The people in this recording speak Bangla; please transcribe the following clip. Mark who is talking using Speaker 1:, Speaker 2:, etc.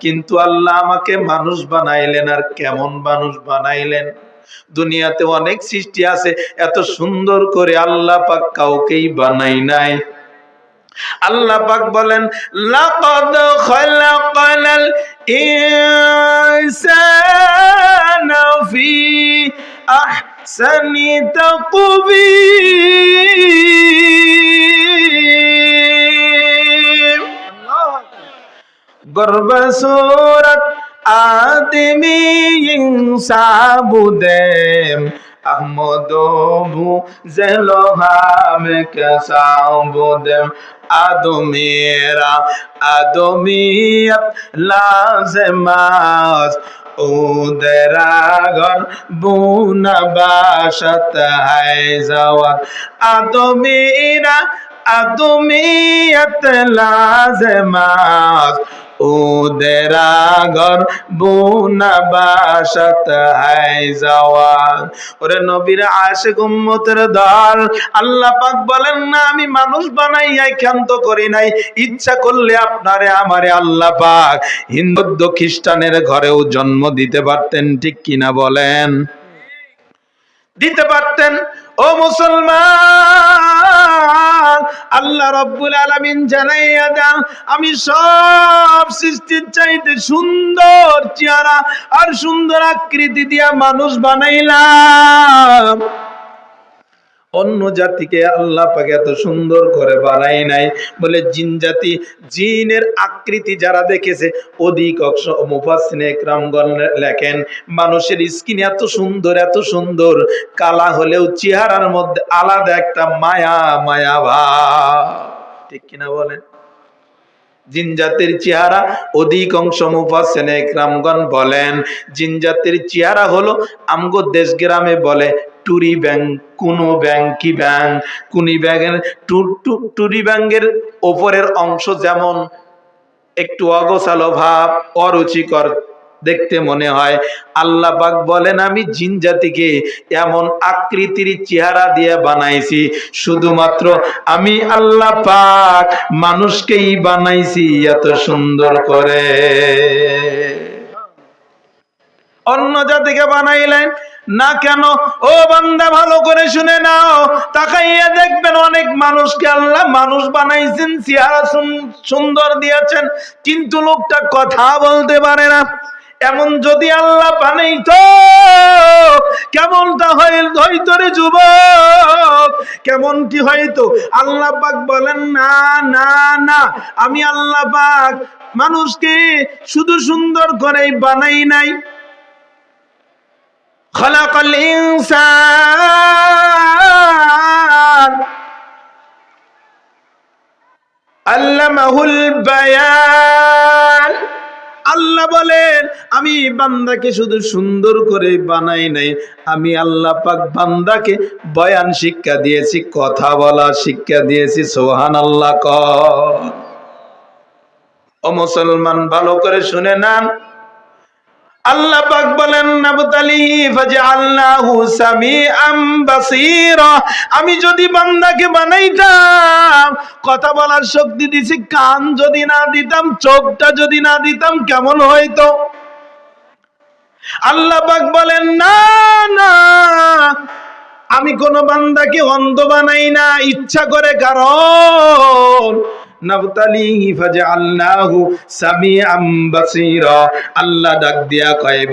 Speaker 1: কিন্তু আল্লাহ আমাকে মানুষ বানাইলেন আর কেমন মানুষ বানাইলেন? দুনিয়াতে অনেক সৃষ্টি আছে, এত সুন্দর করে আল্লাহ পাক কাউকেই বানাই নাই। আল্লাহ পাক বলেন, লাকাদ খালাকাল ইনসানা ফি আহসানি তাকবীর গর্ব সুরত আদমি ইনসাবুদেম আহমদবু জেলোহামে কেসাবুদেম আদমেরা আদমিয়ত লাজমাস উদরাগর বুনবাসত হায় জওয়াত আদমিরা আদমিয়ত লাজমাস উদরাগর বুনবাসত হায় জওয়াত ওরে নবীর উম্মতের দল, আল্লাহ পাক বলেন না, আমি মানুষ বানাইয়াই ক্ষান্ত করি নাই। ইচ্ছা করলে আপনারে, আমারে আল্লাহ পাক হিন্দু, খ্রিস্টানের ঘরেও জন্ম দিতে পারতেন, ঠিক কিনা বলেন? দিতে পারতেন। ও মুসলমান! আল্লাহ রব্বুল আলামিন জানাইয়া দেন, আমি সব সৃষ্টির চাইতে সুন্দর চেহারা আর সুন্দর আকৃতি দিয়া মানুষ বানাইলাম। অন্য জাতিকে আল্লাহ পাকে এত সুন্দর করে বানাই নাই। বলে জিন জাতি, জিনের আকৃতি যারা দেখেছে, অধিক একরামগণ লেখেন, মানুষের স্কিন এত সুন্দর এত সুন্দর, কালা হলেও চেহারার মধ্যে আলাদা একটা মায়া মায়া ভাব। ঠিক কিনা বলেন? জিন জাতির চেহারা অধিকাংশ মুফাসসিনে একরামগণ বলেন, জিন জাতির চেহারা হলো আমগো দেশ গ্রামে বলে টুরি ব্যাং কোনো ব্যাং কি ব্যাং কুনি টু- টুরি ব্যাঙের ওপরের অংশ যেমন একটু অগোছালো ভাব, অরুচিকর দেখতে মনে হয়। আল্লাহ পাক বলেন, আমি জিন জাতিকে এমন আকৃতির চেহারা দিয়ে বানাইছি, শুধুমাত্র আমি আল্লাহ পাক মানুষকেই বানাইছি, এত সুন্দর করে। অন্য জাতিকে বানাইলেন। না কেন? ও বান্দা, ভালো করে শুনে নাও। তাকাইয়া দেখবেন অনেক মানুষকে আল্লাহ মানুষ বানাইছেন, চেহারা সুন- সুন্দর দিয়েছেন, কিন্তু লোকটা কথা বলতে পারে না। এমন যদি আল্লাহ বানাইত, কেমনটা হইতো রে যুবক? কেমনটি হয়তো আল্লাহ পাক বলেন, না না না, আমি আল্লাহ পাক মানুষকে শুধু সুন্দর করেই বানাই নাই। خلق الإنسان علمه البيان আল্লাহ বলেন আমি বান্দাকে শুধু সুন্দর করে বানাই নাই আমি আল্লাহ পাক বান্দাকে বয়ান শিক্ষা দিয়েছি কথা বলা শিক্ষা দিয়েছি সোহান আল্লাহ ক ও মুসলমান ভালো করে শুনে নেন আল্লাহ পাক বলেন আমি যদি বান্দাকে বানাইতাম, কথা বলার শক্তি দিছি, কান যদি না দিতাম, চোখটা যদি না দিতাম, কেমন হইতো? আল্লাহ পাক বলেন, না না, আমি কোন বান্দাকে অন্ধ বানাই না, ইচ্ছা করে কারণ নাবতালিহি ফাজআলনাহু সামিআম বাসীরা। আল্লাহ ডাক দিয়া কয়